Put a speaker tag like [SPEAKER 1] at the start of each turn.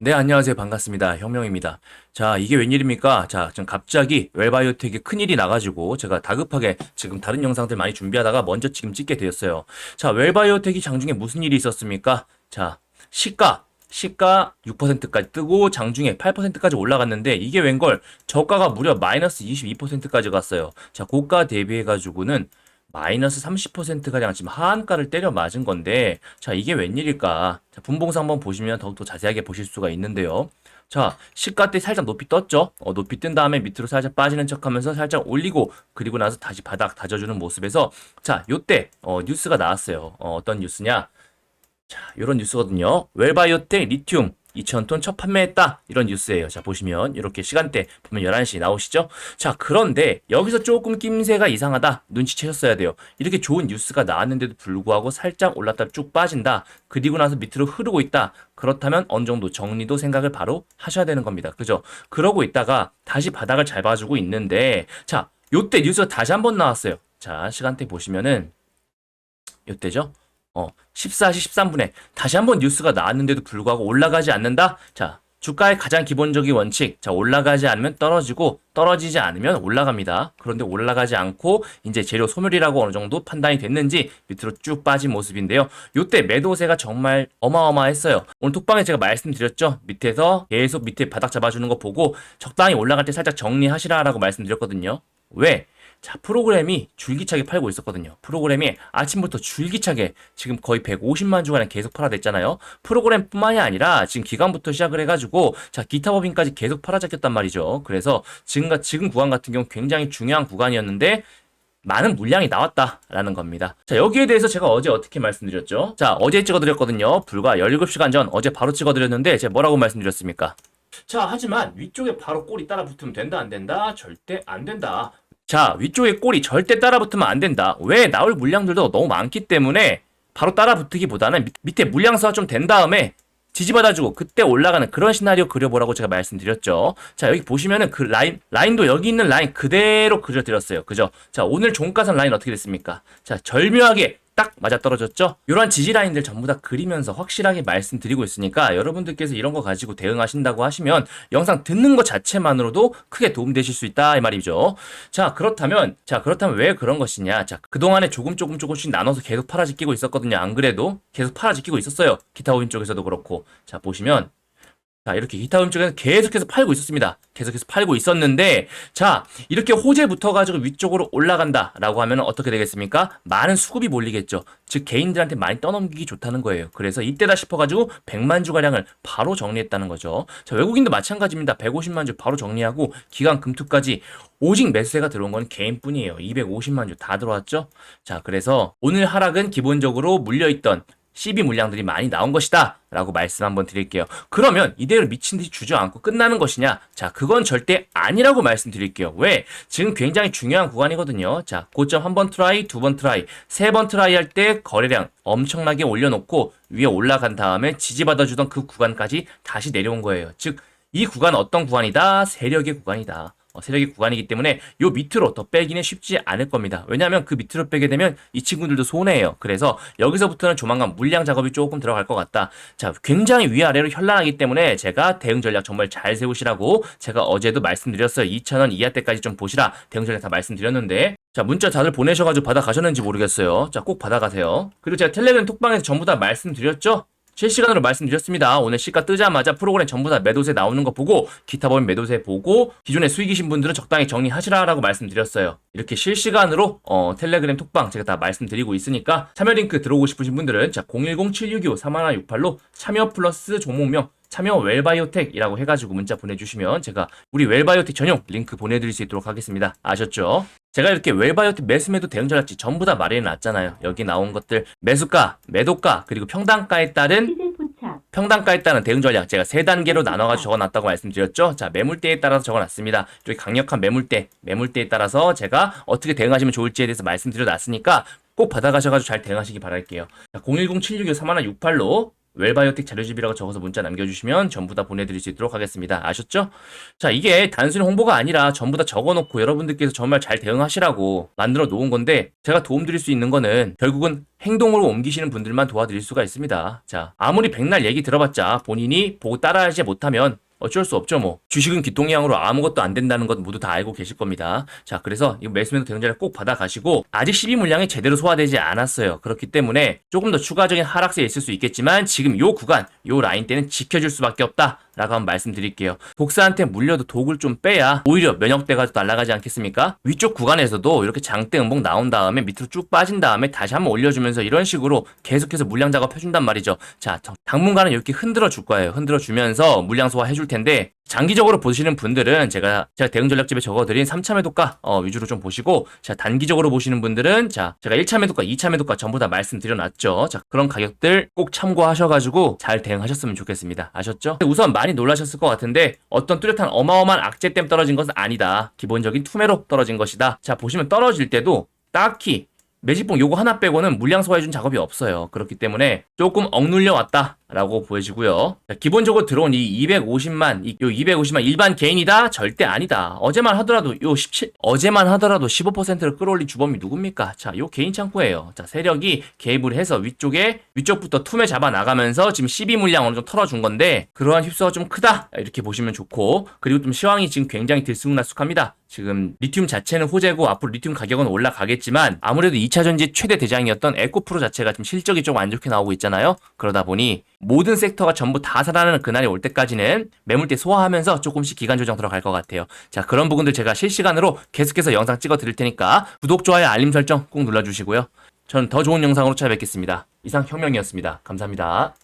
[SPEAKER 1] 네, 안녕하세요. 반갑습니다. 혁명입니다. 자, 이게 웬일입니까? 자, 지금 갑자기 웰바이오텍에 큰일이 나가지고 제가 다급하게 지금 다른 영상들 많이 준비하다가 먼저 지금 찍게 되었어요. 자, 웰바이오텍이 장중에 무슨 일이 있었습니까? 자, 시가, 시가 6%까지 뜨고 장중에 8%까지 올라갔는데 이게 웬걸 저가가 무려 마이너스 22%까지 갔어요. 자, 고가 대비해가지고는 마이너스 30%가량 지금 하한가를 때려 맞은 건데, 자, 이게 웬일일까? 자, 분봉상 한번 보시면 더욱더 자세하게 보실 수가 있는데요. 자, 시가 때 살짝 높이 떴죠? 어, 높이 뜬 다음에 밑으로 살짝 빠지는 척 하면서 살짝 올리고, 그리고 나서 다시 바닥 다져주는 모습에서, 자, 요때, 어, 뉴스가 나왔어요. 어, 어떤 뉴스냐? 자, 요런 뉴스거든요. 웰바이오 텍 리튬 2,000톤 첫 판매했다. 이런 뉴스예요. 자, 보시면 이렇게 시간대 보면 11시 나오시죠? 자, 그런데 여기서 조금 낌새가 이상하다. 눈치채셨어야 돼요. 이렇게 좋은 뉴스가 나왔는데도 불구하고 살짝 올랐다 쭉 빠진다. 그리고 나서 밑으로 흐르고 있다. 그렇다면 어느 정도 정리도 생각을 바로 하셔야 되는 겁니다. 그죠? 그러고 있다가 다시 바닥을 잘 봐주고 있는데 자, 요때 뉴스가 다시 한번 나왔어요. 자, 시간대 보시면은 요때죠? 어, 14시 13분에 다시 한번 뉴스가 나왔는데도 불구하고 올라가지 않는다? 자, 주가의 가장 기본적인 원칙. 자, 올라가지 않으면 떨어지고 떨어지지 않으면 올라갑니다. 그런데 올라가지 않고 이제 재료 소멸이라고 어느 정도 판단이 됐는지 밑으로 쭉 빠진 모습인데요. 요때 매도세가 정말 어마어마했어요. 오늘 톡방에 제가 말씀드렸죠. 밑에서 계속 밑에 바닥 잡아주는 거 보고 적당히 올라갈 때 살짝 정리하시라라고 말씀드렸거든요. 왜? 자, 프로그램이 줄기차게 팔고 있었거든요. 프로그램이 아침부터 줄기차게 지금 거의 150만 주간에 계속 팔아댔잖아요. 프로그램뿐만이 아니라 지금 기간부터 시작을 해가지고 자, 기타 법인까지 계속 팔아잡혔단 말이죠. 그래서 지금, 지금 구간 같은 경우 굉장히 중요한 구간이었는데 많은 물량이 나왔다라는 겁니다. 자, 여기에 대해서 제가 어제 어떻게 말씀드렸죠? 자, 어제 찍어드렸거든요. 불과 17시간 전 어제 바로 찍어드렸는데 제가 뭐라고 말씀드렸습니까? 자, 하지만 위쪽에 바로 꼬리 따라 붙으면 된다, 안 된다? 절대 안 된다. 자, 위쪽에 꼬리 절대 따라 붙으면 안 된다. 왜? 나올 물량들도 너무 많기 때문에 바로 따라 붙기보다는 밑- 밑에 물량서가 좀 된 다음에 지지받아주고 그때 올라가는 그런 시나리오 그려보라고 제가 말씀드렸죠. 자, 여기 보시면은 그 라인, 라인도 여기 있는 라인 그대로 그려드렸어요. 그죠? 자, 오늘 종가선 라인 어떻게 됐습니까? 자, 절묘하게 딱 맞아떨어졌죠? 이러한 지지 라인들 전부 다 그리면서 확실하게 말씀드리고 있으니까 여러분들께서 이런 거 가지고 대응하신다고 하시면 영상 듣는 것 자체만으로도 크게 도움되실 수 있다 이 말이죠. 자 그렇다면 자 그렇다면 왜 그런 것이냐? 자 그동안에 조금 조금 조금씩 나눠서 계속 팔아지 끼고 있었거든요. 안 그래도 계속 팔아지 끼고 있었어요. 기타 오인 쪽에서도 그렇고 자 보시면 자, 이렇게 음 쪽에서 계속해서 팔고 있었습니다. 계속해서 팔고 있었는데, 자, 이렇게 호재 붙어가지고 위쪽으로 올라간다라고 하면 어떻게 되겠습니까? 많은 수급이 몰리겠죠. 즉, 개인들한테 많이 떠넘기기 좋다는 거예요. 그래서 이때다 싶어가지고 100만 주가량을 바로 정리했다는 거죠. 자, 외국인도 마찬가지입니다. 150만 주 바로 정리하고 기간 금투까지 오직 매수세가 들어온 건 개인뿐이에요. 250만 주 다 들어왔죠? 자, 그래서 오늘 하락은 기본적으로 물려있던 CB 물량들이 많이 나온 것이다. 라고 말씀 한번 드릴게요. 그러면 이대로 미친 듯이 주저앉고 끝나는 것이냐? 자, 그건 절대 아니라고 말씀드릴게요. 왜? 지금 굉장히 중요한 구간이거든요. 자, 고점 한 번 트라이, 두 번 트라이, 세 번 트라이 할 때 거래량 엄청나게 올려놓고 위에 올라간 다음에 지지받아주던 그 구간까지 다시 내려온 거예요. 즉, 이 구간 어떤 구간이다? 세력의 구간이다. 어, 세력의 구간이기 때문에 요 밑으로 더 빼기는 쉽지 않을 겁니다. 왜냐하면 그 밑으로 빼게 되면 이 친구들도 손해예요. 그래서 여기서부터는 조만간 물량 작업이 조금 들어갈 것 같다. 자, 굉장히 위아래로 현란하기 때문에 제가 대응 전략 정말 잘 세우시라고 제가 어제도 말씀드렸어요. 2,000원 이하 때까지 좀 보시라. 대응 전략 다 말씀드렸는데 자, 문자 다들 보내셔가지고 받아가셨는지 모르겠어요. 자, 꼭 받아가세요. 그리고 제가 텔레그램 톡방에서 전부 다 말씀드렸죠? 실시간으로 말씀드렸습니다. 오늘 시가 뜨자마자 프로그램 전부 다 매도세 나오는 거 보고 기타 법인 매도세 보고 기존에 수익이신 분들은 적당히 정리하시라라고 말씀드렸어요. 이렇게 실시간으로 어, 텔레그램 톡방 제가 다 말씀드리고 있으니까 참여 링크 들어오고 싶으신 분들은 자 010-762-3168로 참여 플러스 종목명 참여 웰바이오텍이라고 해가지고 문자 보내주시면 제가 우리 웰바이오텍 전용 링크 보내드릴 수 있도록 하겠습니다. 아셨죠? 제가 이렇게 웰바이오텍 매수매도 대응 전략지 전부 다 마련해 놨잖아요. 여기 나온 것들 매수가, 매도가, 그리고 평단가에 따른 평단가에 따른 대응 전략 제가 세 단계로 나눠가지고 적어놨다고 말씀드렸죠. 자 매물대에 따라서 적어놨습니다. 이렇게 강력한 매물대, 매물대에 따라서 제가 어떻게 대응하시면 좋을지에 대해서 말씀드려놨으니까 꼭 받아가셔가지고 잘 대응하시기 바랄게요. 자, 010-762-3168로 웰바이오텍 자료집이라고 적어서 문자 남겨주시면 전부 다 보내드릴 수 있도록 하겠습니다. 아셨죠? 자, 이게 단순히 홍보가 아니라 전부 다 적어놓고 여러분들께서 정말 잘 대응하시라고 만들어 놓은 건데 제가 도움드릴 수 있는 거는 결국은 행동으로 옮기시는 분들만 도와드릴 수가 있습니다. 자, 아무리 백날 얘기 들어봤자 본인이 보고 따라하지 못하면 어쩔 수 없죠, 뭐. 주식은 기똥이양으로 아무것도 안 된다는 것 모두 다 알고 계실 겁니다. 자, 그래서 이 매수매도 대응자를 꼭 받아가시고, 아직 12 물량이 제대로 소화되지 않았어요. 그렇기 때문에 조금 더 추가적인 하락세 있을 수 있겠지만, 지금 요 구간, 요 라인 때는 지켜줄 수밖에 없다. 라고 한번 말씀드릴게요. 독사한테 물려도 독을 좀 빼야 오히려 면역대가 날아가지 않겠습니까? 위쪽 구간에서도 이렇게 장대 음봉 나온 다음에 밑으로 쭉 빠진 다음에 다시 한번 올려주면서 이런 식으로 계속해서 물량 작업 해준단 말이죠. 자, 저- 당분간은 이렇게 흔들어 줄 거예요. 흔들어 주면서 물량 소화 해줄 텐데 장기적으로 보시는 분들은 제가 제가 대응 전략집에 적어드린 3차 매도가 어, 위주로 좀 보시고 자 단기적으로 보시는 분들은 자 제가 1차 매도가 2차 매도가 전부 다 말씀드려놨죠. 자 그런 가격들 꼭 참고하셔가지고 잘 대응하셨으면 좋겠습니다. 아셨죠? 우선 많이 놀라셨을 것 같은데 어떤 뚜렷한 어마어마한 악재 때문에 떨어진 것은 아니다. 기본적인 투매로 떨어진 것이다. 자 보시면 떨어질 때도 딱히 매직봉 요거 하나 빼고는 물량 소화해준 작업이 없어요. 그렇기 때문에 조금 억눌려 왔다 라고 보여지고요. 자, 기본적으로 들어온 이 250만, 이, 요 250만 일반 개인이다? 절대 아니다. 어제만 하더라도 요 17, 어제만 하더라도 15%를 끌어올린 주범이 누굽니까? 자, 요 개인 창구예요. 자, 세력이 개입을 해서 위쪽에, 위쪽부터 툼에 잡아 나가면서 지금 12 물량 어느 정도 털어준 건데, 그러한 휩수가 좀 크다. 이렇게 보시면 좋고, 그리고 좀 시황이 지금 굉장히 들쑥날쑥합니다. 지금 리튬 자체는 호재고 앞으로 리튬 가격은 올라가겠지만 아무래도 2차 전지 최대 대장이었던 에코프로 자체가 지금 실적이 조금 안 좋게 나오고 있잖아요. 그러다 보니 모든 섹터가 전부 다 살아나는 그날이 올 때까지는 매물대 소화하면서 조금씩 기간 조정 들어갈 것 같아요. 자, 그런 부분들 제가 실시간으로 계속해서 영상 찍어 드릴 테니까 구독, 좋아요, 알림 설정 꼭 눌러주시고요. 전더 좋은 영상으로 찾아뵙겠습니다. 이상 혁명이었습니다. 감사합니다.